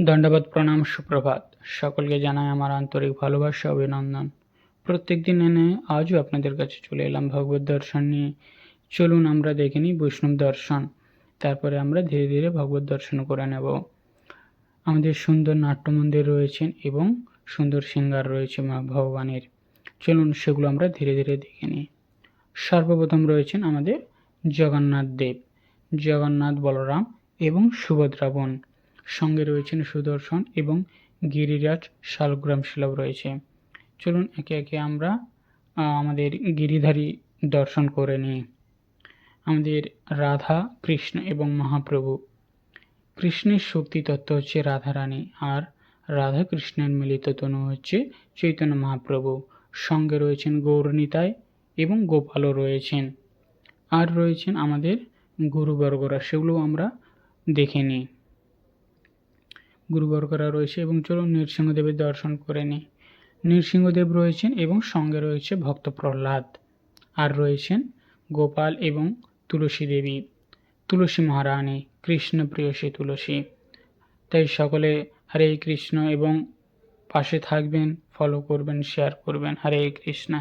দণ্ডবাদ, প্রণাম, সুপ্রভাত। সকলকে জানাই আমার আন্তরিক ভালোবাসা, অভিনন্দন। প্রত্যেক দিন এনে আজও আপনাদের কাছে চলে এলাম ভগবত দর্শন নিয়ে। চলুন আমরা দেখে নিই বৈষ্ণব দর্শন। তারপরে আমরা ধীরে ধীরে ভগবত দর্শন করে নেব। আমাদের সুন্দর নাট্য মন্দির রয়েছেন এবং সুন্দর সিঙ্গার রয়েছে ভগবানের। চলুন সেগুলো আমরা ধীরে ধীরে দেখে নিই। সর্বপ্রথম রয়েছেন আমাদের জগন্নাথ দেব। জগন্নাথ, বলরাম এবং সুভদ্রা বোন। সঙ্গে রয়েছেন সুদর্শন এবং গিরিরাজ শালগ্রাম শিলাও রয়েছে। চলুন একে একে আমরা আমাদের গিরিধারী দর্শন করে নিই। আমাদের রাধা, কৃষ্ণ এবং মহাপ্রভু। কৃষ্ণের শক্তি তত্ত্ব হচ্ছে রাধারানী আর রাধা কৃষ্ণের মিলিত তনু হচ্ছে চৈতন্য মহাপ্রভু। সঙ্গে রয়েছেন গৌরনীতায় এবং গোপালও রয়েছেন। আর রয়েছেন আমাদের গুরুবর্গরা সেগুলো আমরা দেখে নিই। গুরুবর্গরা রয়েছে এবং চলুন নৃসিংহদেবের দর্শন করে নিই। নৃসিংহদেব রয়েছেন এবং সঙ্গে রয়েছে ভক্ত প্রহ্লাদ আর রয়েছেন গোপাল এবং তুলসী দেবী। তুলসী মহারানী, কৃষ্ণ প্রিয়সী তুলসী। তাই সকলে হরে কৃষ্ণ এবং পাশে থাকবেন ফলো করবেন শেয়ার করবেন। হরে কৃষ্ণ।